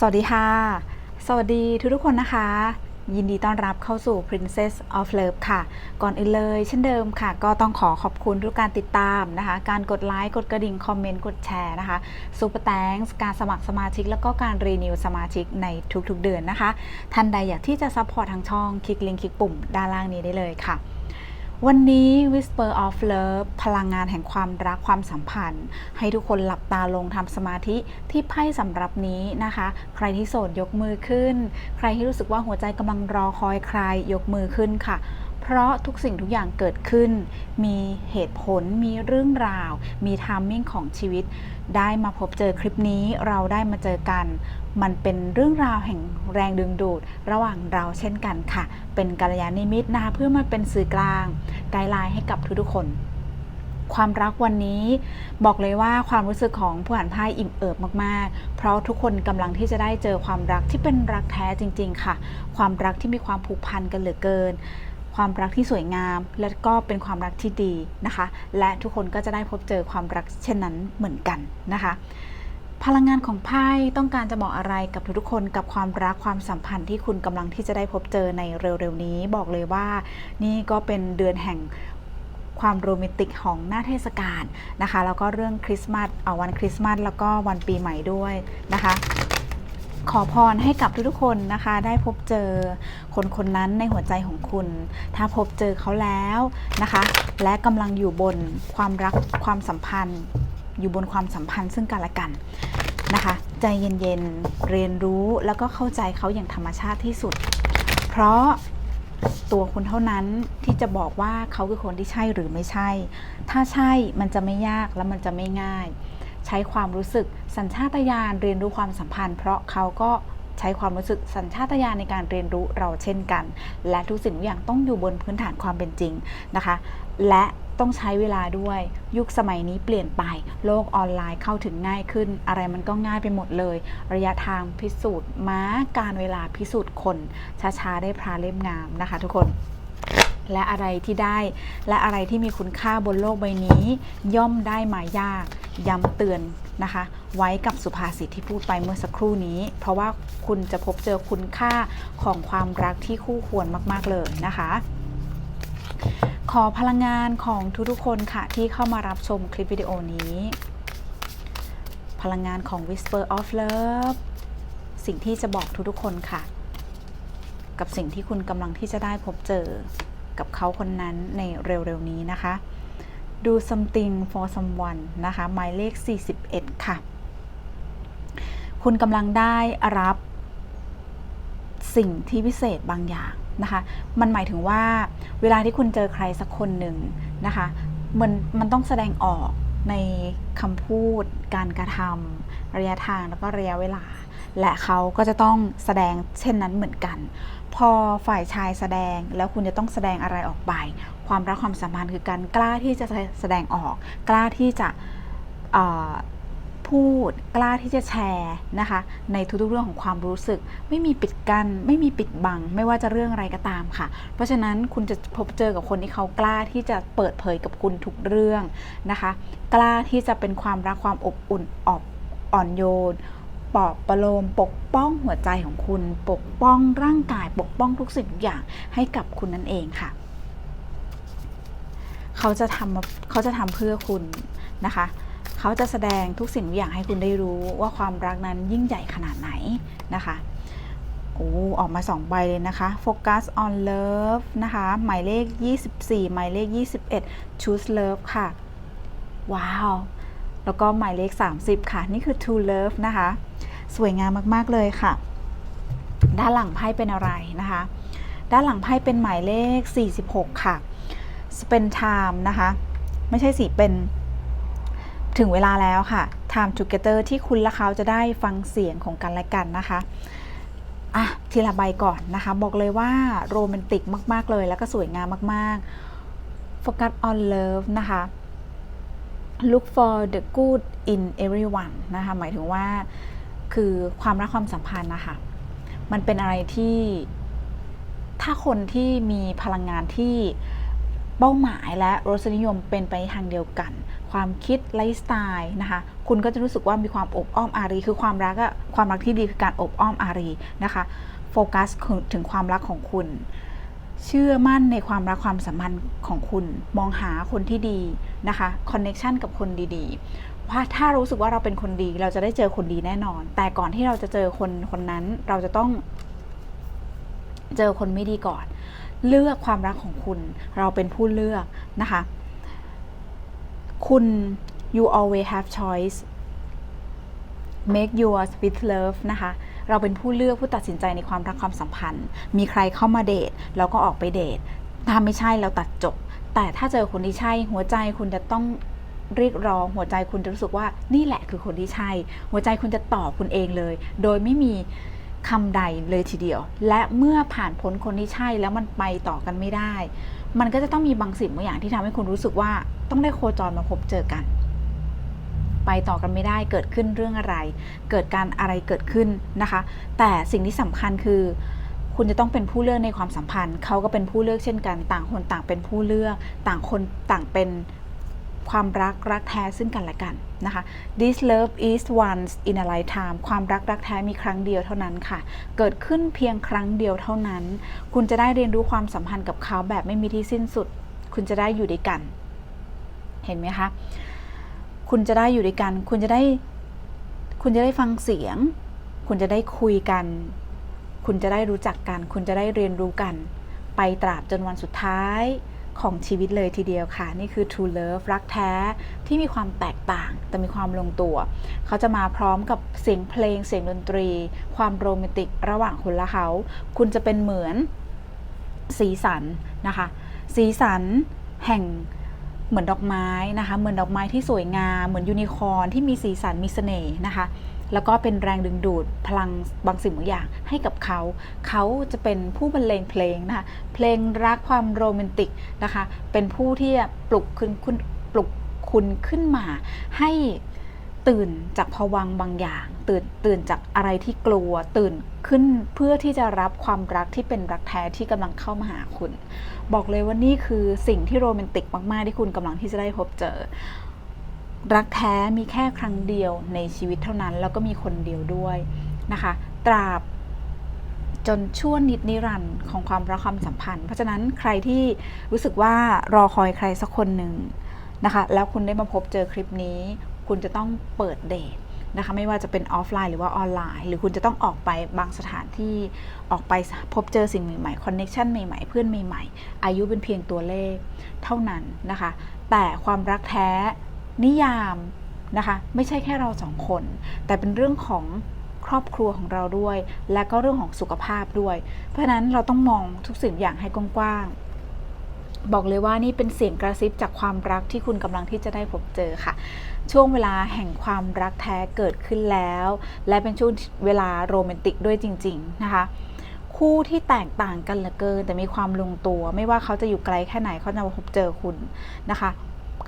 สวัสดีค่ะ สวัสดีทุกทุกคนนะคะ ยินดีต้อนรับเข้าสู่ Princess of Love ค่ะ ก่อนอื่นเลยเช่นเดิมค่ะ ก็ต้องขอขอบคุณทุกการติดตามนะคะ การกดไลค์กดกระดิ่ง คอมเมนต์ กดแชร์นะคะ Super Thanks การสมัครสมาชิก แล้วก็การรีนิวสมาชิกในทุกๆเดือนนะคะ ท่านใดอยากที่จะซัพพอร์ตทางช่อง คลิกลิงก์คลิกปุ่มด้านล่างนี้ได้เลยค่ะ วันนี้ Whisper of Love พลังงานแห่งความรักความสัมพันธ์ ให้ทุกคนหลับตาลงทำสมาธิที่ไพ่สำหรับนี้นะคะ ใครที่โสดยกมือขึ้น ใครที่รู้สึกว่าหัวใจกำลังรอคอยใครยกมือขึ้นค่ะ เพราะทุกสิ่งทุกอย่างเกิดขึ้น มีเหตุผล มีเรื่องราว มีทามมิ่งของชีวิต ได้มาพบเจอคลิปนี้เราได้มาเจอกัน มันเป็นเรื่องราวแห่งแรงดึงดูดระหว่างเราเช่นกันค่ะ เป็นกัลยาณมิตรนะคะเพื่อมาเป็นสื่อกลางไกด์ไลน์ให้กับทุกๆคนความรักวันนี้บอกเลยว่าความรู้สึกของผู้อ่านไพ่อิ่มเอิบมากๆ เพราะทุกคนกำลังที่จะได้เจอความรักที่เป็นรักแท้จริง ๆ ค่ะ ความรักที่มีความผูกพันกันเหลือเกิน ความรักที่สวยงาม และก็เป็นความรักที่ดีนะคะ และทุกคนก็จะได้พบเจอความรักเช่นนั้นเหมือนกันนะคะ พลังงานของไพ่ต้องการจะบอกอะไรกับทุกๆคนกับความรักความสัมพันธ์ที่คุณกำลังที่จะได้พบเจอในเร็วๆนี้บอกเลยว่า นี่ก็เป็นเดือนแห่งความโรแมนติกของหน้าเทศกาลนะคะ แล้วก็เรื่องคริสต์มาสเอาวันคริสต์มาสแล้วก็วันปีใหม่ด้วยนะคะขอพรให้กับทุกๆคนนะคะ ได้พบเจอคนคนนั้นในหัวใจของคุณ ถ้าพบเจอเขาแล้วนะคะ และกำลังอยู่บนความรักความสัมพันธ์ อยู่บนความสัมพันธ์ซึ่งกันและกันนะคะ ใจเย็นๆ เรียนรู้แล้วก็เข้าใจเขาอย่างธรรมชาติที่สุด เพราะตัวคุณเท่านั้นที่จะบอกว่าเขาคือคนที่ใช่หรือไม่ใช่ ถ้าใช่มันจะไม่ยากและมันจะไม่ง่าย ใช้ความรู้สึกสัญชาตญาณเรียนรู้ความสัมพันธ์ เพราะเขาก็ใช้ความรู้สึกสัญชาตญาณในการเรียนรู้เราเช่นกัน และทุกสิ่งทุกอย่างต้องอยู่บนพื้นฐานความเป็นจริงนะคะ และ ต้องใช้เวลาด้วย ยุคสมัยนี้เปลี่ยนไป โลกออนไลน์เข้าถึงง่ายขึ้น อะไรมันก็ง่ายไปหมดเลย ระยะทางพิสูจน์ม้าการเวลาพิสูจน์คนช้าๆได้พราเล่มงามนะคะ ทุกคนและอะไรที่ได้และอะไรที่มีคุณค่าบนโลกใบนี้ ย่อมได้มายาก ย้ำเตือนนะคะ ไว้กับสุภาษิตที่พูดไปเมื่อสักครู่นี้ เพราะว่าคุณจะพบเจอคุณค่าของความรักที่คู่ควรมาก ๆ เลยนะคะ ขอพลังงานของทุกๆคนค่ะ ที่เข้ามารับชมคลิปวิดีโอนี้ พลังงานของ Whisper of Love สิ่งที่จะบอกทุกๆคนค่ะ กับสิ่งที่คุณกำลังที่จะได้พบเจอกับเขาคนนั้นในเร็วๆนี้นะคะ Do something for someone นะคะ หมายเลข 41 ค่ะ คุณกำลังได้รับสิ่งที่พิเศษบางอย่าง นะคะ มันหมายถึงว่าเวลาที่คุณเจอใครสักคนหนึ่งนะคะ มันมันต้องแสดงออกในคำพูด การกระทำระยะทางแล้วก็ระยะเวลา และเขาก็จะต้องแสดงเช่นนั้นเหมือนกัน พอฝ่ายชายแสดงแล้วคุณจะต้องแสดงอะไรออกไป ความรักความสัมพันธ์คือการกล้าที่จะแสดงออก กล้าที่จะ พูด กล้าที่จะแชร์นะคะ ในทุกๆเรื่องของความรู้สึก ไม่มีปิดกัน้นไม่มีปิดบัง ไม่ว่าจะเรื่องอะไรก็ตามค่ะ เพราะฉะนั้นคุณจะพบเจอกับคนที่เขากล้าที่จะเปิดเผยกับคุณทุกเรื่องนะคะ กล้าที่จะเป็นความรักความอบอุ่นออบอ่อนโยนปลอบประโลมปกป้องหัวใจของคุณ ปกป้องร่างกาย ปกป้องทุกสิ่งทุกอย่างให้กับคุณนั่นเองค่ะ เขาจะทำเขาจะทำเพื่อคุณนะคะ เขาจะแสดงทุกสิ่งทุกอย่างให้คุณได้รู้ว่าความรักนั้นยิ่งใหญ่ขนาดไหนนะคะโอ้ออกมา 2 ใบเลยนะคะ Focus on Love นะคะ หมายเลข 24 หมายเลข 21 Choose Love ค่ะ ว้าว แล้วก็หมายเลข 30 ค่ะ นี่คือ To Love นะคะ สวยงามมาก ๆ เลยค่ะ ด้านหลังไพ่เป็นอะไรนะคะ ด้านหลังไพ่เป็นหมายเลข 46 ค่ะ Spend Time นะคะ ไม่ใช่สิเป็น ถึงเวลาแล้วค่ะ Time Together ที่คุณและเขาจะได้ฟังเสียงของกันและกันนะคะอะทีละใบก่อนนะคะ บอกเลยว่าโรแมนติกมาก ๆ เลยแล้วก็สวยงามมากๆ Focus on Love นะคะ Look for the good in everyone นะคะ หมายถึงว่าคือความรักความสัมพันธ์นะคะ มันเป็นอะไรที่ถ้าคนที่มีพลังงานที่เป้าหมายและรสนิยมเป็นไปทางเดียวกัน ความคิดไลฟ์สไตล์นะคะคุณก็จะรู้สึกว่ามีความอบอ้อมอารี คือความรักอะความรักที่ดีคือการอบอ้อมอารีนะคะโฟกัสถึงความรักของคุณ เชื่อมั่นในความรักความสัมพันธ์ของคุณมองหาคนที่ดีนะคะคอนเน็ชันกับคนดีๆว่าถ้ารู้สึกว่าเราเป็นคนดีเราจะได้เจอคนดีแน่นอน แต่ก่อนที่เราจะเจอคนคนนั้นเราจะต้องเจอคนไม่ดีก่อน เลือกความรักของคุณ เราเป็นผู้เลือกนะคะ คุณ you always have choice make yours with love นะคะ เราเป็นผู้เลือกผู้ตัดสินใจในความรักความสัมพันธ์ มีใครเข้ามาเดทเราก็ออกไปเดท ถ้าไม่ใช่เราตัดจบ แต่ถ้าเจอคนที่ใช่หัวใจคุณจะต้องเรียกร้องหัวใจคุณจะรู้สึกว่านี่แหละคือคนที่ใช่ หัวใจคุณจะตอบคุณเองเลย โดยไม่มีคำใดเลยทีเดียว และเมื่อผ่านพ้นคนที่ใช่แล้วมันไปต่อกันไม่ได้ มันก็จะต้องมีบางสิ่งบางอย่างที่ทำให้คุณรู้สึกว่า ต้องได้โคจรมาพบเจอกัน ไปต่อกันไม่ได้เกิดขึ้นเรื่องอะไร เกิดการอะไรเกิดขึ้นนะคะ แต่สิ่งที่สำคัญคือ คุณจะต้องเป็นผู้เลือกในความสัมพันธ์เขาก็เป็นผู้เลือกเช่นกัน ต่างคนต่างเป็นผู้เลือก ต่างคนต่างเป็นความรักรักแท้ซึ่งกันและกันนะคะ this love is once in a lifetime ความรักรักแท้มีครั้งเดียวเท่านั้นค่ะ เกิดขึ้นเพียงครั้งเดียวเท่านั้น คุณจะได้เรียนรู้ความสัมพันธ์กับเขาแบบไม่มีที่สิ้นสุด คุณจะได้อยู่ด้วยกัน เห็นไหมคะ คุณจะได้อยู่ด้วยกัน คุณจะได้ คุณจะได้ฟังเสียง คุณจะได้คุยกัน คุณจะได้รู้จักกัน คุณจะได้เรียนรู้กัน ไปตราบจนวันสุดท้ายของชีวิตเลยทีเดียวค่ะ นี่คือ True Love รักแท้ที่มีความแตกต่าง แต่มีความลงตัว เขาจะมาพร้อมกับเสียงเพลงเสียงดนตรี ความโรแมนติกระหว่างคุณและเขา คุณจะเป็นเหมือนสีสันนะคะ สีสันแห่ง เหมือนดอกไม้นะคะ เหมือนดอกไม้ที่สวยงาม เหมือนยูนิคอร์นที่มีสีสันมีเสน่ห์นะคะ แล้วก็เป็นแรงดึงดูดพลังบางสิ่งบางอย่างให้กับเขา เขาจะเป็นผู้บรรเลงเพลงนะคะ เพลงรักความโรแมนติกนะคะ เป็นผู้ที่ปลุกคุณคุณปลุกคุณขึ้นมาให้ตื่นจากภวังบางอย่าง ตื่นตื่นจากอะไรที่กลัวตื่นขึ้นเพื่อที่จะรับความรักที่เป็นรักแท้ที่กำลังเข้ามาหาคุณ บอกเลยว่านี่คือสิ่งที่โรแมนติกมาก ๆ ที่คุณกำลังที่จะได้พบเจอ รักแท้มีแค่ครั้งเดียวในชีวิตเท่านั้น แล้วก็มีคนเดียวด้วยนะคะ ตราบจนชั่วนิดนิรันดร์ของความรักความสัมพันธ์ เพราะฉะนั้นใครที่รู้สึกว่ารอคอยใครสักคนหนึ่งนะคะ แล้วคุณได้มาพบเจอคลิปนี้ คุณจะต้องเปิดเดท นะคะไม่ว่าจะเป็นออฟไลน์หรือว่าออนไลน์ หรือคุณจะต้องออกไปบางสถานที่ออกไปพบเจอสิ่งใหม่ๆคอนเน็ชันใหม่ๆ เพื่อนใหม่ๆ อายุเป็นเพียงตัวเลขเท่านั้นนะคะ แต่ความรักแท้นิยามนะคะไม่ใช่แค่เราสองคน แต่เป็นเรื่องของครอบครัวของเราด้วย และก็เรื่องของสุขภาพด้วย เพราะฉะนั้นเราต้องมองทุกสิ่งอย่างให้กว้างๆ บอกเลยว่านี่เป็นเสียงกระซิบจากความรักที่คุณกำลังที่จะได้พบเจอค่ะ ช่วงเวลาแห่งความรักแท้เกิดขึ้นแล้ว และเป็นช่วงเวลาโรแมนติกด้วยจริง ๆ นะคะ คู่ที่แตกต่างกันเหลือเกิน แต่มีความลงตัว ไม่ว่าเขาจะอยู่ไกลแค่ไหนเขาจะมาพบเจอคุณนะคะ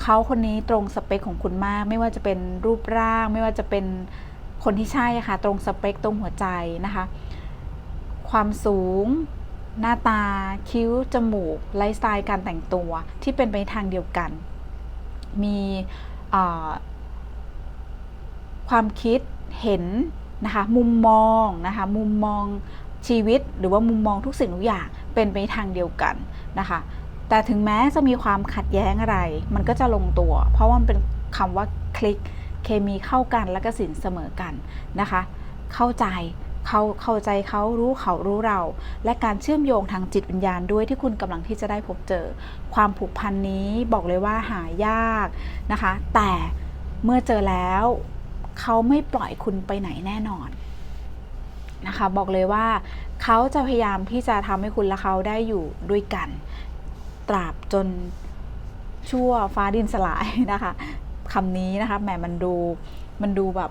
เขาคนนี้ตรงสเปคของคุณมาก ไม่ว่าจะเป็นรูปร่าง ไม่ว่าจะเป็นคนที่ใช่ค่ะ ตรงสเปคตรงหัวใจนะคะ ความสูง หน้าตา คิ้ว จมูก ไลฟ์สไตล์การแต่งตัวที่เป็นไปทางเดียวกัน มีความคิดเห็นนะคะมุมมองนะคะมุมมองชีวิตหรือว่ามุมมองทุกสิ่งทุกอย่างเป็นไปทางเดียวกันนะคะ แต่ถึงแม้จะมีความขัดแย้งอะไร มันก็จะลงตัว เพราะว่ามันเป็นคำว่าคลิกเคมีเข้ากันและก็สินเสมอกันนะคะ เข้าใจ เขาเข้าใจเขารู้เขารู้เรา และการเชื่อมโยงทางจิตวิญญาณด้วยที่คุณกำลังที่จะได้พบเจอ ความผูกพันนี้บอกเลยว่าหายากนะคะ แต่เมื่อเจอแล้วเขาไม่ปล่อยคุณไปไหนแน่นอนนะคะบอกเลยว่าเขาจะพยายามที่จะทำให้คุณและเขาได้อยู่ด้วยกัน ตราบจนชั่วฟ้าดินสลายนะคะคำนี้นะคะแหมมันดูมันดูแบบ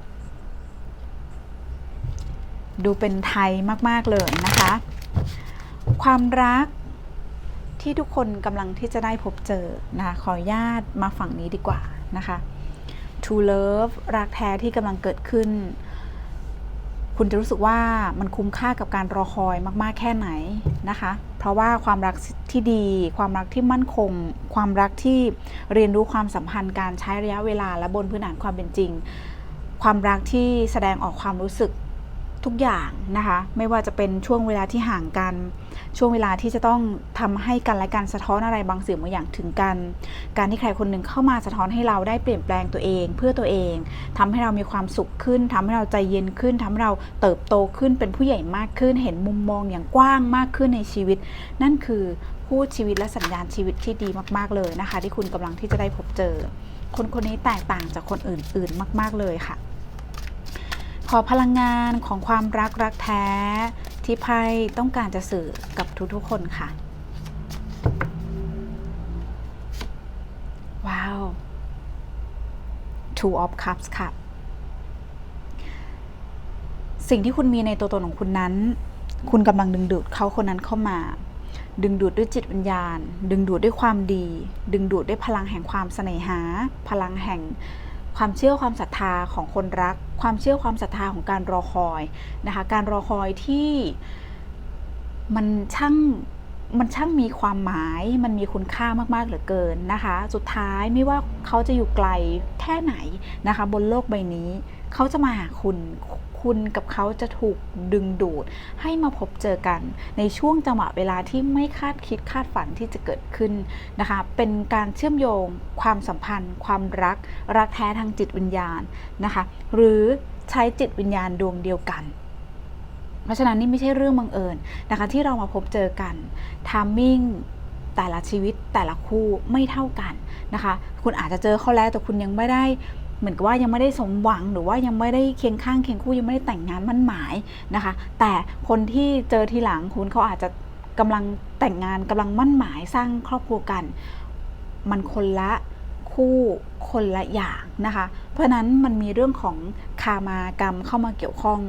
ดูเป็นไทยมากๆเลยนะคะ ความรักที่ทุกคนกำลังที่จะได้พบเจอนะคะขออนุญาตมาฝั่งนี้ดีกว่านะคะ True Love รักแท้ที่กำลังเกิดขึ้นคคุณจะรู้สึกว่ามันคุ้มค่ากับการรอคอยมาก ๆ แค่ไหนนะคะ เพราะว่าความรักที่ดี ความรักที่มั่นคง ความรักที่เรียนรู้ความสัมพันธ์การใช้ระยะเวลาและบนพื้นฐานความเป็นจริง ความรักที่แสดงออกความรู้สึก ทุกอย่างนะคะ ไม่ว่าจะเป็นช่วงเวลาที่ห่างกัน ช่วงเวลาที่จะต้องทำให้กันและกันสะท้อนอะไรบางสิ่งบางอย่างถึงกัน การที่ใครคนหนึ่งเข้ามาสะท้อนให้เราได้เปลี่ยนแปลงตัวเอง เพื่อตัวเองทำให้เรามีความสุขขึ้นทำให้เราใจเย็นขึ้นทำให้เราเติบโตขึ้นเป็นผู้ใหญ่มากขึ้น เห็นมุมมองอย่างกว้างมากขึ้นในชีวิต นั่นคือพูดชีวิตและสัญญาณชีวิตที่ดีมากๆเลยนะคะ ที่คุณกำลังที่จะได้พบเจอ คนคนนี้แตกต่างจากคนอื่นๆมาก ๆเลยค่ะ ขอพลังงานของความรักรักแท้ ที่ไพ่ต้องการจะสื่อกับทุกๆคนค่ะ ว้าว Two of Cups ค่ะ สิ่งที่คุณมีในตัวตนของคุณนั้น คุณกำลังดึงดูดเขาคนนั้นเข้ามา ดึงดูดด้วยจิตวิญญาณ ดึงดูดด้วยความดี ดึงดูดด้วยพลังแห่งความเสน่หา พลังแห่ง ความเชื่อความศรัทธาของคนรัก ความเชื่อความศรัทธาของการรอคอยนะคะ การรอคอยที่มันช่าง มันช่างมีความหมายมันมีคุณค่ามากๆเหลือเกินนะคะ สุดท้ายไม่ว่าเขาจะอยู่ไกลแค่ไหนนะคะ บนโลกใบนี้ เขาจะมาหาคุณคุณกับเขาจะถูกดึงดูดให้มาพบเจอกัน ในช่วงจังหวะเวลาที่ไม่คาดคิดคาดฝันที่จะเกิดขึ้นนะคะ เป็นการเชื่อมโยง ความสัมพันธ์ ความรัก รักแท้ทางจิตวิญญาณนะคะ หรือใช้จิตวิญญาณดวงเดียวกัน เพราะฉะนั้นนี่ไม่ใช่เรื่องบังเอิญนะคะที่เรามาพบเจอกันทามมิ่งแต่ละชีวิตแต่ละคู่ไม่เท่ากันนะคะ คุณอาจจะเจอเขาแล้วแต่คุณยังไม่ได้เหมือนกับว่ายังไม่ได้สมหวังหรือว่ายังไม่ได้เคียงข้างเคียงคู่ยังไม่ได้แต่งงานมั่นหมายนะคะ แต่คนที่เจอทีหลังคุณเขาอาจจะกำลังแต่งงานกำลังมั่นหมายสร้างครอบครัวกัน มันคนละ คู่คนละอย่างนะคะ เพราะนั้นมันมีเรื่องของคามากรรมเข้ามาเกี่ยวข้อง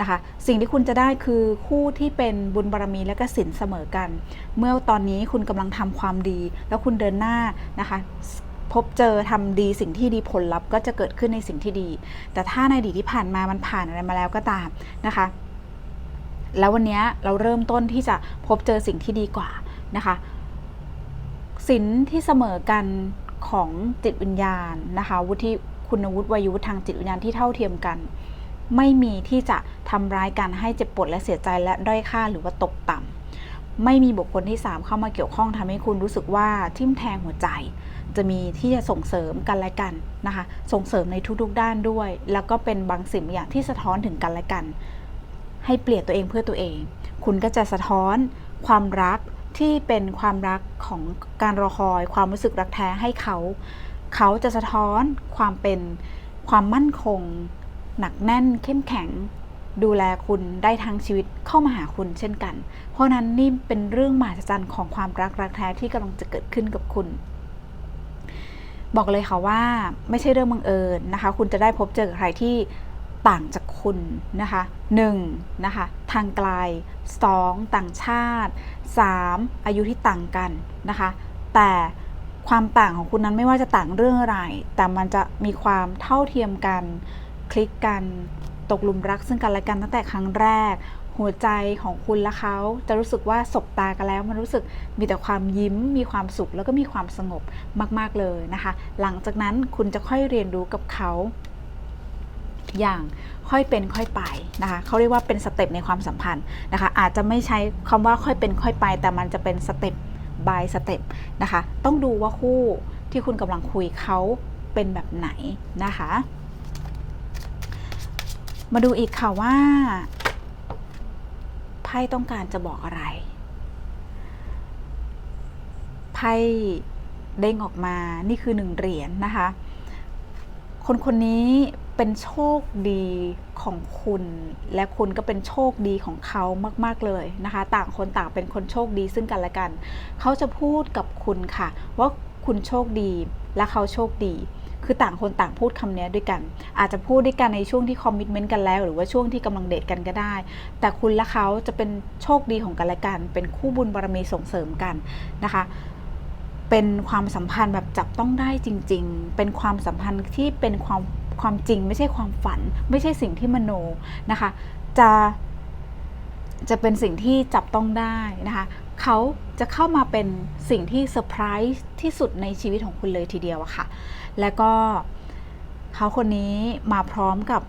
นะคะ สิ่งที่คุณจะได้คือคู่ที่เป็นบุญบารมีและก็สินเสมอกัน เมื่อตอนนี้คุณกำลังทำความดี แล้วคุณเดินหน้านะคะพบเจอทำดีสิ่งที่ดีผลลัพธ์ก็จะเกิดขึ้นในสิ่งที่ดี แต่ถ้าในอดีตที่ผ่านมามันผ่านอะไรมาแล้วก็ตามนะคะ แล้ววันนี้เราเริ่มต้นที่จะพบเจอสิ่งที่ดีกว่านะคะสินที่เสมอกัน ของจิตวิญญาณนะคะวุฒิคุณวุฒิวัยวุฒิทางจิตวิญญาณที่เท่าเทียมกัน ไม่มีที่จะทำร้ายกันให้เจ็บปวดและเสียใจและด้อยค่าหรือว่าตกต่ำไม่มีบุคคลที่ 3 เข้ามาเกี่ยวข้องทำให้คุณรู้สึกว่าทิ่มแทงหัวใจ จะมีที่จะส่งเสริมกันและกันนะคะ ส่งเสริมในทุกๆด้านด้วย แล้วก็เป็นบางสิ่งบางอย่างที่สะท้อนถึงกันและกัน ให้เปลี่ยนตัวเองเพื่อตัวเอง คุณก็จะสะท้อนความรัก ที่เป็นความรักของการรอคอยความรู้สึกรักแท้ให้เขา เขาจะสะท้อนความเป็นความมั่นคง หนักแน่นเข้มแข็ง ดูแลคุณได้ทั้งชีวิตเข้ามาหาคุณเช่นกัน เพราะนั้นนี่เป็นเรื่องมหัศจรรย์ของความรักรักแท้ที่กำลังจะเกิดขึ้นกับคุณ บอกเลยค่ะว่าไม่ใช่เรื่องบังเอิญนะคะ คุณจะได้พบเจอใครที่ ต่างจากคุณนะคะ1นะคะทางไกล2ต่างชาติ3อายุที่ต่างกันนะคะแต่ความต่างของคุณนั้นไม่ว่าจะต่างเรื่องอะไร แต่มันจะมีความเท่าเทียมกัน คลิกกันตกหลุมรักซึ่งกันและกันตั้งแต่ครั้งแรก หัวใจของคุณและเขาจะรู้สึกว่าสบตากันแล้วมันรู้สึกมีแต่ความยิ้ม มีความสุขแล้วก็มีความสงบมาก ๆเลยนะคะ หลังจากนั้นคุณจะค่อยเรียนรู้กับเขา อย่างค่อยเป็นค่อยไปนะคะเขาเรียกว่าเป็นสเต็ปในความสัมพันธ์นะคะอาจจะไม่ใช้คำว่าค่อยเป็นค่อยไป แต่มันจะเป็นสเต็ป by สเต็ปนะคะต้องดูว่าคู่ที่คุณกำลังคุยเขาเป็นแบบไหนนะคะ มาดูอีกค่ะว่าไพ่ต้องการจะบอกอะไรไพ่เด้งออกมานี่คือหนึ่งเหรียญนนะคะ คนคนนี้ เป็นโชคดีของคุณ และคุณก็เป็นโชคดีของเขามาก ๆ เลยนะคะ ต่างคนต่างเป็นคนโชคดีซึ่งกันและกัน เขาจะพูดกับคุณค่ะ ว่าคุณโชคดีและเขาโชคดี คือต่างคนต่างพูดคำนี้ด้วยกัน อาจจะพูดด้วยกันในช่วงที่คอมมิชเมนต์กันแล้ว หรือว่าช่วงที่กำลังเดทกันก็ได้ แต่คุณและเขาจะเป็นโชคดีของกันและกัน เป็นคู่บุญบารมีส่งเสริมกันนะคะเป็นความสัมพันธ์แบบจับต้องได้จริง ๆ เป็นความสัมพันธ์ที่เป็นความ ความจริง ไม่ใช่ความฝัน ไม่ใช่สิ่งที่มโนนะคะ จะจะเป็นสิ่งที่จับต้องได้นะคะเขาจะเข้ามาเป็นสิ่งที่เซอร์ไพรส์ที่สุดในชีวิตของคุณเลยทีเดียวอะค่ะ แล้วก็เขาคนนี้มาพร้อมกับ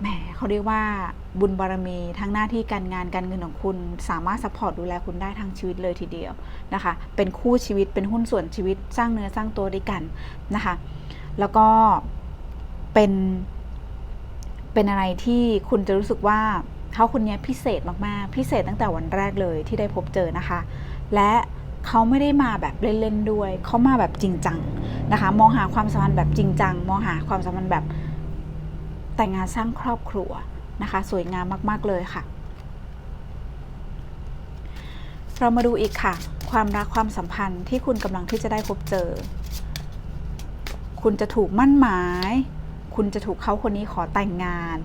แหมเขาเรียกว่าบุญบารมีทั้งหน้าที่การงานการเงินของคุณสามารถซัพพอร์ตดูแลคุณได้ทั้งชีวิตเลยทีเดียวนะคะ เป็นคู่ชีวิตเป็นหุ้นส่วนชีวิตสร้างเนื้อสร้างตัวด้วยกันนะคะ แล้วก็ เป็น เป็นอะไรที่คุณจะรู้สึกว่าเขาคนนี้พิเศษมากๆ พิเศษตั้งแต่วันแรกเลยที่ได้พบเจอนะคะ และเขาไม่ได้มาแบบเล่นๆด้วย เขามาแบบจริงจังนะคะ มองหาความสัมพันธ์แบบจริงจัง มองหาความสัมพันธ์แบบแต่งงานสร้างครอบครัวนะคะ สวยงามมากๆเลยค่ะ เรามาดูอีกค่ะ ความรักความสัมพันธ์ที่คุณกำลังที่จะได้พบเจอ คุณจะถูกมั่นหมาย คุณจะถูกเขาคนนี้ขอแต่งงาน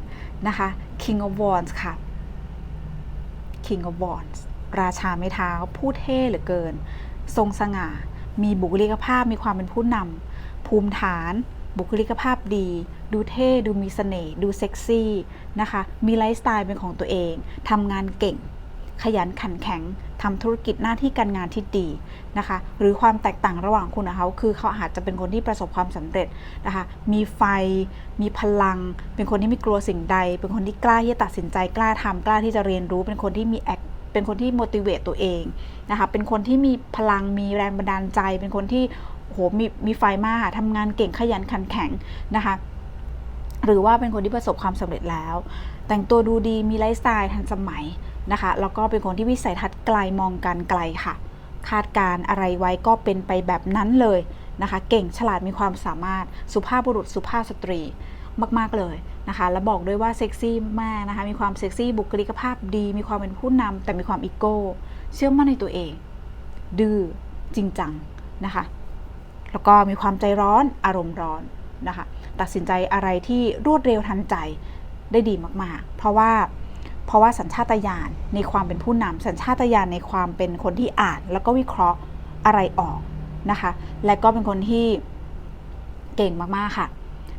นะคะ King of Wands ค่ะ King of Wands ราชาไม้เท้าพูดเท่เหลือเกิน ทรงสง่า มีบุคลิกภาพมีความเป็นผู้นำภูมิฐาน บุคลิกภาพดี ดูเท่ ดูมีเสน่ห์ดูเซ็กซี่นะคะ มีไลฟ์สไตล์เป็นของตัวเองทำงานเก่ง ขยันขันแข็ง ทำธุรกิจหน้าที่การงานที่ดีนะคะ หรือความแตกต่างระหว่างคุณกับเขาคือเขาอาจจะเป็นคนที่ประสบความสำเร็จนะคะ มีไฟ มีพลัง เป็นคนที่ไม่กลัวสิ่งใด เป็นคนที่กล้าที่จะตัดสินใจกล้าทำกล้าที่จะเรียนรู้ เป็นคนที่มีแอคเป็นคนที่ motivate ตัวเองนะคะ เป็นคนที่มีพลังมีแรงบันดาลใจ เป็นคนที่โหมีมีไฟมากทำงานเก่งขยันขันแข็งนะคะหรือว่าเป็นคนที่ประสบความสำเร็จแล้ว แต่งตัวดูดีมีไลฟ์สไตล์ทันสมัย นะคะ แล้วก็เป็นคนที่วิสัยทัศน์ไกลมองการไกลค่ะ คาดการณ์อะไรไว้ก็เป็นไปแบบนั้นเลยนะคะ เก่งฉลาดมีความสามารถสุภาพบุรุษสุภาพสตรีมาก ๆ เลยนะคะ แล้วบอกด้วยว่าเซ็กซี่มากนะคะ มีความเซ็กซี่บุคลิกภาพดี มีความเป็นผู้นำแต่มีความอีโก้ เชื่อมั่นในตัวเอง ดื้อจริงจังนะคะ แล้วก็มีความใจร้อนอารมณ์ร้อนนะคะ ตัดสินใจอะไรที่รวดเร็วทันใจได้ดีมาก ๆ เพราะว่า เพราะว่าสัญชาตญาณในความเป็นผู้นำสัญชาตญาณในความเป็นคนที่อ่าน แล้วก็วิเคราะห์อะไรออกนะคะ และก็เป็นคนที่เก่งมากๆค่ะ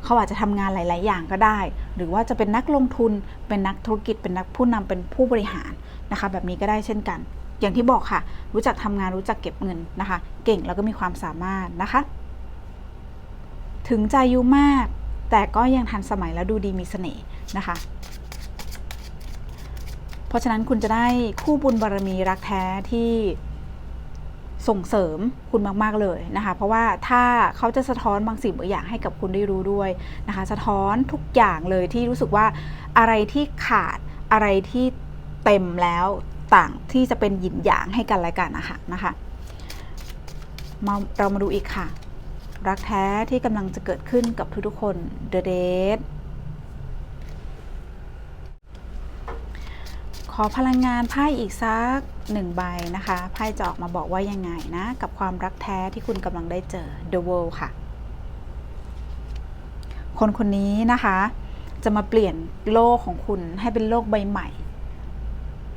เขาอาจจะทำงานหลาย ๆ อย่างก็ได้ หรือว่าจะเป็นนักลงทุน เป็นนักธุรกิจ เป็นนักผู้นำเป็นผู้บริหารนะคะ แบบนี้ก็ได้เช่นกัน อย่างที่บอกค่ะ รู้จักทำงานรู้จักเก็บเงินนะคะ เก่งแล้วก็มีความสามารถนะคะ ถึงจะอายุมาก แต่ก็ยังทันสมัยและดูดีมีเสน่ห์นะคะ เพราะฉะนั้นคุณจะได้คู่บุญบารมีรักแท้ที่ส่งเสริมคุณมาก ๆ เลยนะคะ เพราะว่าถ้าเขาจะสะท้อนบางสิ่งบางอย่างให้กับคุณได้รู้ด้วยนะคะ สะท้อนทุกอย่างเลยที่รู้สึกว่าอะไรที่ขาดอะไรที่เต็มแล้วต่างที่จะเป็นหยินหยางให้กันและกันนะคะนะคะมาเรามาดูอีกค่ะ รักแท้ที่กำลังจะเกิดขึ้นกับทุกๆคน The Date ขอพลังงานไพ่อีกสักหนึ่งใบนะคะไพ่จะออกมาบอกว่ายังไงนะกับความรักแท้ที่คุณกำลังได้เจอ The World ค่ะ คนคนนี้นะคะ จะมาเปลี่ยนโลกของคุณให้เป็นโลกใบใหม่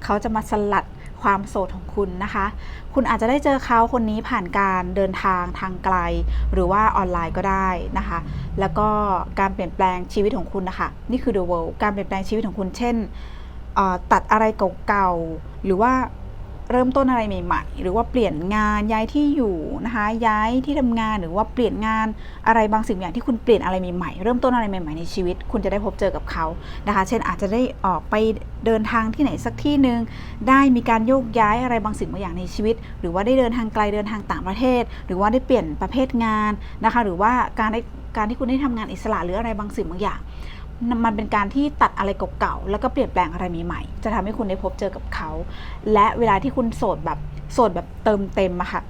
เขาจะมาสลัดความโสดของคุณนะคะ คุณอาจจะได้เจอเขาคนนี้ผ่านการเดินทางทางไกล หรือว่าออนไลน์ก็ได้นะคะ แล้วก็การเปลี่ยนแปลงชีวิตของคุณนะคะ นี่คือ The World การเปลี่ยนแปลงชีวิตของคุณเช่น ตัดอะไรเก่าๆ หรือว่าเริ่มต้นอะไรใหม่ ๆ หรือว่าเปลี่ยนงานย้ายที่อยู่นะคะย้ายที่ทำงานหรือว่าเปลี่ยนงานอะไรบางสิ่งอย่างที่คุณเปลี่ยนอะไรใหม่ๆเริ่มต้นอะไรใหม่ๆในชีวิต คุณจะได้พบเจอกับเขานะคะ เช่นอาจจะได้ออกไปเดินทางที่ไหนสักที่หนึ่งได้มีการโยกย้ายอะไรบางสิ่งบางอย่างในชีวิต หรือว่าได้เดินทางไกลเดินทางต่างประเทศ หรือว่าได้เปลี่ยนประเภทงานนะคะ หรือว่าการได้การที่คุณได้ทำงานอิสระหรืออะไรบางสิ่งบางอย่าง มันเป็นการที่ตัดอะไรเก่าๆแล้วก็เปลี่ยนแปลงอะไรใหม่ๆจะทำให้คุณได้พบเจอกับเขา และเวลาที่คุณโสดแบบโสดแบบเติมเต็มอะค่ะ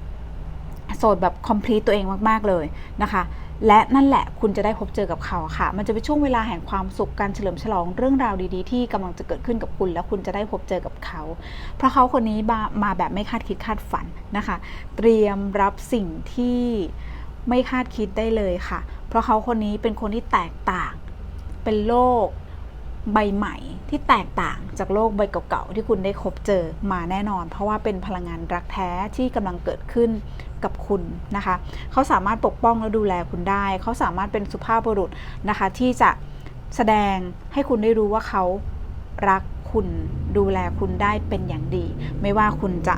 โสดแบบ complete ตัวเองมากๆเลยนะคะ และนั่นแหละคุณจะได้พบเจอกับเขาค่ะ มันจะเป็นช่วงเวลาแห่งความสุขการเฉลิมฉลองเรื่องราวดีๆ ที่กำลังจะเกิดขึ้นกับคุณ แล้วคุณจะได้พบเจอกับเขา เพราะเขาคนนี้มามาแบบไม่คาดคิดคาดฝันนะคะ เตรียมรับสิ่งที่ไม่คาดคิดได้เลยค่ะ เพราะเขาคนนี้เป็นคนที่แตกต่าง เป็นโลกใบใหม่ที่แตกต่างจากโลกใบเก่าๆที่คุณได้พบเจอมาแน่นอน เพราะว่าเป็นพลังงานรักแท้ที่กำลังเกิดขึ้นกับคุณนะคะ เขาสามารถปกป้องและดูแลคุณได้ เขาสามารถเป็นสุภาพบุรุษนะคะ ที่จะแสดงให้คุณได้รู้ว่าเขารักคุณดูแลคุณได้เป็นอย่างดี ไม่ว่าคุณจะ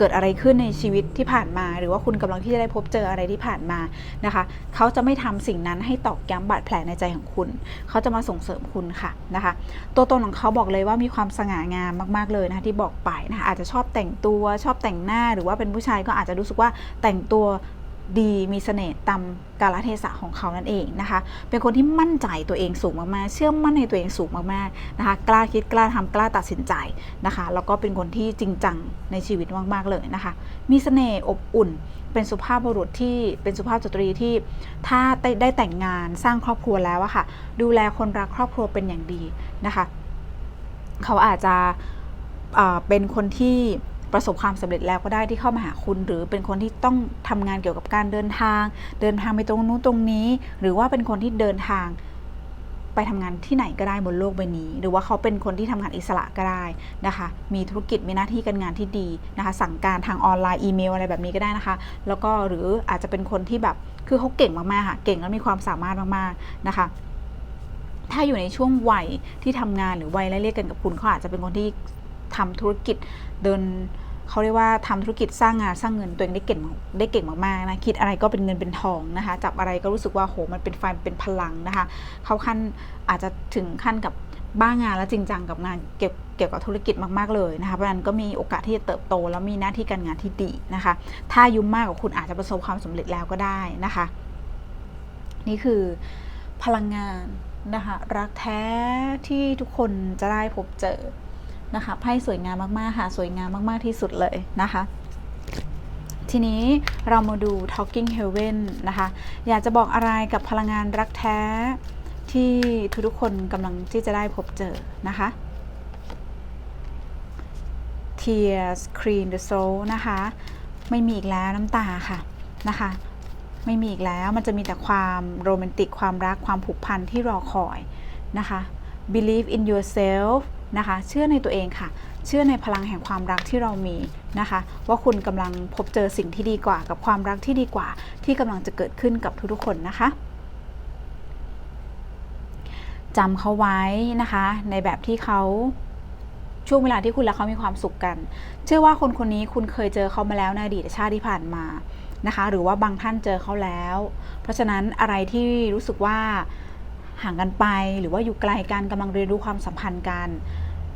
เกิดอะไรขึ้นในชีวิตที่ผ่านมา หรือว่าคุณกำลังที่จะได้พบเจออะไรที่ผ่านมานะคะเขาจะไม่ทำสิ่งนั้นให้ตอกย้ำบาดแผลในใจของคุณ เขาจะมาส่งเสริมคุณค่ะนะคะ ตัวตนของเขาบอกเลยว่ามีความสง่างามมากๆเลยนะคะที่บอกไปนะคะอาจจะชอบแต่งตัวชอบแต่งหน้าหรือว่าเป็นผู้ชายก็อาจจะรู้สึกว่าแต่งตัว ดีมีเสน่ห์ตามกาลเทศะของเขานั่นเองนะคะ เป็นคนที่มั่นใจตัวเองสูงมากๆ เชื่อมั่นในตัวเองสูงมากๆนะคะ กล้าคิดกล้าทำกล้าตัดสินใจนะคะ แล้วก็เป็นคนที่จริงจังในชีวิตมากๆเลยนะคะ มีเสน่ห์อบอุ่น เป็นสุภาพบุรุษที่เป็นสุภาพสตรีที่ถ้าได้ได้แต่งงานสร้างครอบครัวแล้วอะค่ะ ดูแลคนรักครอบครัวเป็นอย่างดีนะคะ เขาอาจจะเเป็นคนที่ ประสบความสำเร็จแล้วก็ได้ที่เข้ามาหาคุณ หรือเป็นคนที่ต้องทำงานเกี่ยวกับการเดินทาง เดินทางไปตรงนู้นตรงนี้ หรือว่าเป็นคนที่เดินทางไปทำงานที่ไหนก็ได้บนโลกใบนี้ หรือว่าเขาเป็นคนที่ทำงานอิสระก็ได้นะคะ มีธุรกิจมีหน้าที่การงานที่ดีนะคะ สั่งการทางออนไลน์อีเมลอะไรแบบนี้ก็ได้นะคะ แล้วก็หรืออาจจะเป็นคนที่แบบคือเขาเก่งมากๆค่ะเก่งแล้วมีความสามารถมากๆนะคะถ้าอยู่ในช่วงวัยที่ทำงานหรือวัยไล่เรียกกันกับคุณเขาอาจจะเป็นคนที่ทำธุรกิจ เดินเขาเรียกว่าทำธุรกิจสร้างงานสร้างเงินตัวเองได้เก่งได้เก่งมากๆนะคิดอะไรก็เป็นเงินเป็นทองนะคะจับอะไรก็รู้สึกว่าโหมันเป็นไฟเป็นพลังนะคะเขาขั้นอาจจะถึงขั้นกับบ้างานและจริงจังกับงานเกี่ยวเกี่ยวกับธุรกิจมากๆเลยนะคะเพราะนั้นก็มีโอกาสที่จะเติบโต แล้วมีหน้าที่การงานที่ดีนะคะ ถ้ายุ่มมากกว่าคุณอาจจะประสบความสำเร็จแล้วก็ได้นะคะ นี่คือพลังงานนะคะรักแท้ที่ทุกคนจะได้พบเจอ นะคะไพ่สวยงามมากๆค่ะสวยงามมากๆที่สุดเลยนะคะทีนี้เรามาดู Talking Heaven นะคะ อยากจะบอกอะไรกับพลังงานรักแท้ที่ทุกๆคนกำลังที่จะได้พบเจอนะคะ Tears Clean the Soul นะคะ ไม่มีอีกแล้วน้ำตาค่ะนะคะ ไม่มีอีกแล้วมันจะมีแต่ความโรแมนติกความรักความผูกพันที่รอคอยนะคะ believe in yourself นะคะ เชื่อในตัวเองค่ะ เชื่อในพลังแห่งความรักที่เรามีนะคะ ว่าคุณกำลังพบเจอสิ่งที่ดีกว่า กับความรักที่ดีกว่า ที่กำลังจะเกิดขึ้นกับทุกๆคนนะคะจำเขาไว้นะคะ ในแบบที่เขาช่วงเวลาที่คุณและเขามีความสุขกัน เชื่อว่าคนคนนี้คุณเคยเจอเขามาแล้วในอดีตชาติที่ผ่านมานะคะ หรือว่าบางท่านเจอเขาแล้ว เพราะฉะนั้นอะไรที่รู้สึกว่าห่างกันไปหรือว่าอยู่ไกลกันกำลังเรียนรู้ความสัมพันธ์กัน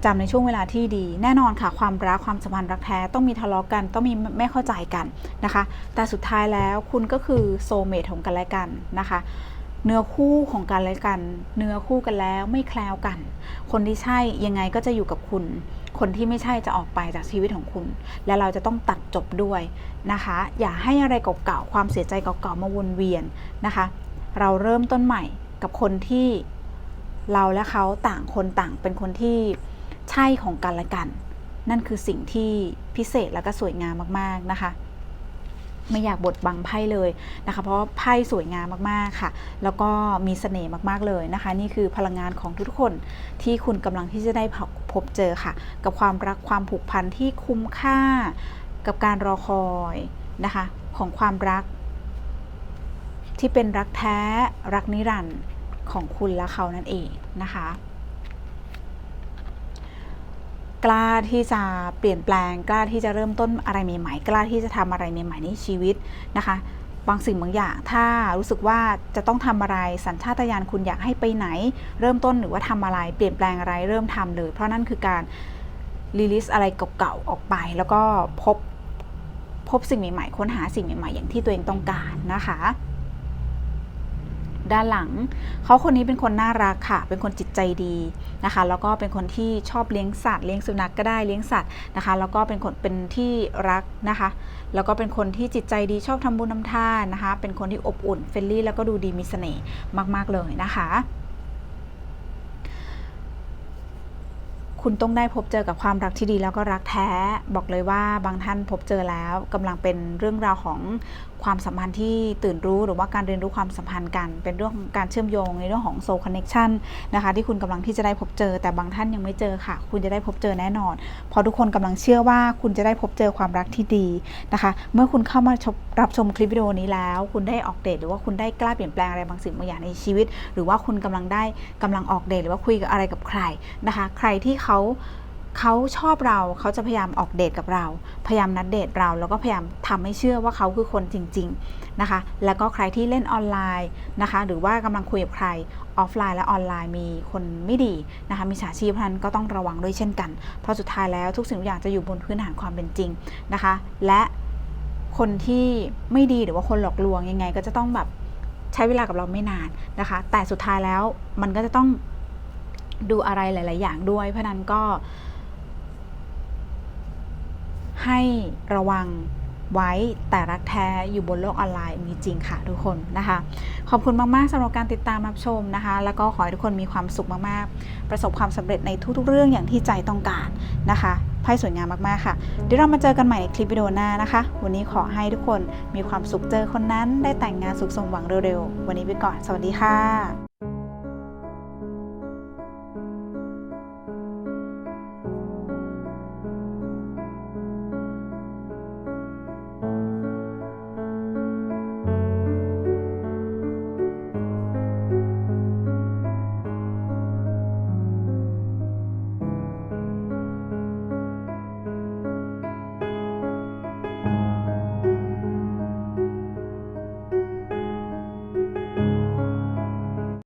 จำในช่วงเวลาที่ดี แน่นอนค่ะ ความรักความสัมพันธ์รักแท้ต้องมีทะเลาะกัน ต้องมีไม่เข้าใจกันนะคะ แต่สุดท้ายแล้วคุณก็คือโซเมทของกันและกันนะคะเนื้อคู่ของกันและกัน เนื้อคู่กันแล้วไม่แคล้วกัน คนที่ใช่ยังไงก็จะอยู่กับคุณ คนที่ไม่ใช่จะออกไปจากชีวิตของคุณ และเราจะต้องตัดจบด้วยนะคะ อย่าให้อะไรเก่าๆ ความเสียใจเก่าๆ มาวนเวียนนะคะ เราเริ่มต้นใหม่กับคนที่เราและเขาต่างคนต่างเป็นคนที่ ใช่ของกันและกัน นั่นคือสิ่งที่พิเศษและก็สวยงามมากๆนะคะ ไม่อยากบดบังไพ่เลยนะคะ เพราะไพ่สวยงามมากๆค่ะ แล้วก็มีเสน่ห์มากๆเลยนะคะ นี่คือพลังงานของทุกๆคนที่คุณกำลังที่จะได้พบเจอค่ะ กับความรักความผูกพันที่คุ้มค่า กับการรอคอยนะคะ ของความรัก ที่เป็นรักแท้รักนิรันดร์ของคุณและเขานั่นเองนะคะ กล้าที่จะเปลี่ยนแปลง กล้าที่จะเริ่มต้นอะไรใหม่ๆ กล้าที่จะทำอะไรใหม่ๆในชีวิตนะคะ บางสิ่งบางอย่าง ถ้ารู้สึกว่าจะต้องทำอะไรสัญชาตญาณคุณอยากให้ไปไหน เริ่มต้นหรือว่าทำอะไร เปลี่ยนแปลงอะไรเริ่มทำเลย เพราะนั่นคือการรีลิสอะไรเก่าๆออกไป แล้วก็พบพบสิ่งใหม่ๆ ค้นหาสิ่งใหม่ๆ อย่างที่ตัวเองต้องการนะคะ ด้านหลัง เขาคนนี้เป็นคนน่ารักค่ะ เป็นคนจิตใจดีนะคะ แล้วก็เป็นคนที่ชอบเลี้ยงสัตว์เลี้ยงสุนัขกก็ได้เลี้ยงสัตว์นะคะ แล้วก็เป็นคนเป็นที่รักนะคะ แล้วก็เป็นคนที่จิตใจดีชอบทำบุญทำทานนะคะ เป็นคนที่อบอุ่นเฟรนลี่แล้วก็ดูดีมีเสน่ห์มาก ๆ เลยนะคะคุณต้องได้พบเจอกับความรักที่ดีแล้วก็รักแท้ บอกเลยว่าบางท่านพบเจอแล้วกำลังเป็นเรื่องราวของ ความสัมพันธ์ที่ตื่นรู้หรือว่าการเรียนรู้ความสัมพันธ์กัน เป็นเรื่องของการเชื่อมโยงในเรื่องของ soul connection นะคะที่คุณกำลังที่จะได้พบเจอ แต่บางท่านยังไม่เจอค่ะ คุณจะได้พบเจอแน่นอนเพราะทุกคนกำลังเชื่อว่าคุณจะได้พบเจอความรักที่ดีนะคะ เมื่อคุณเข้ามาชมรับชมคลิปวิดีโอนี้แล้ว คุณได้ออกเดทหรือว่าคุณได้กล้าเปลี่ยนแปลงอะไรบางสิ่งบางอย่างในชีวิต หรือว่าคุณกำลังได้กำลังออกเดทหรือว่าคุยกับอะไรกับใครนะคะ ใครที่เขา เขาชอบเราเขาจะพยายามออกเดทกับเรา พยายามนัดเดทเราแล้วก็พยายามทำให้เชื่อว่าเขาคือคนจริง ๆนะคะ แล้วก็ใครที่เล่นออนไลน์นะคะ หรือว่ากำลังคุยกับใครออฟไลน์และออนไลน์มีคนไม่ดีนะคะมีฉาชีพนั้นก็ต้องระวังด้วยเช่นกัน เพราะสุดท้ายแล้วทุกสิ่งทุกอย่างจะอยู่บนพื้นฐานความเป็นจริงนะคะ และคนที่ไม่ดีหรือว่าคนหลอกลวงยังไง ก็จะต้องแบบใช้เวลากับเราไม่นานนะคะ แต่สุดท้ายแล้วมันก็จะต้องดูอะไรหลาย ๆ อย่างด้วย เพราะนั้นก็ ให้ระวังไว้แต่รักแท้อยู่บนโลกออนไลน์มีจริงค่ะทุกคนนะคะ ขอบคุณมาก ๆสำหรับการติดตามรับชมนะคะ แล้วก็ขอให้ทุกคนมีความสุขมาก ๆ ประสบความสำเร็จในทุก ๆ เรื่องอย่างที่ใจต้องการนะคะไพ่สวยงามมาก ๆ ค่ะ เดี๋ยวเรามาเจอกันใหม่ในคลิปวิดีโอหน้านะคะ วันนี้ขอให้ทุกคนมีความสุขเจอคนนั้น ได้แต่งงานสุขสมหวังเร็ว ๆ วันนี้ไปก่อน สวัสดีค่ะ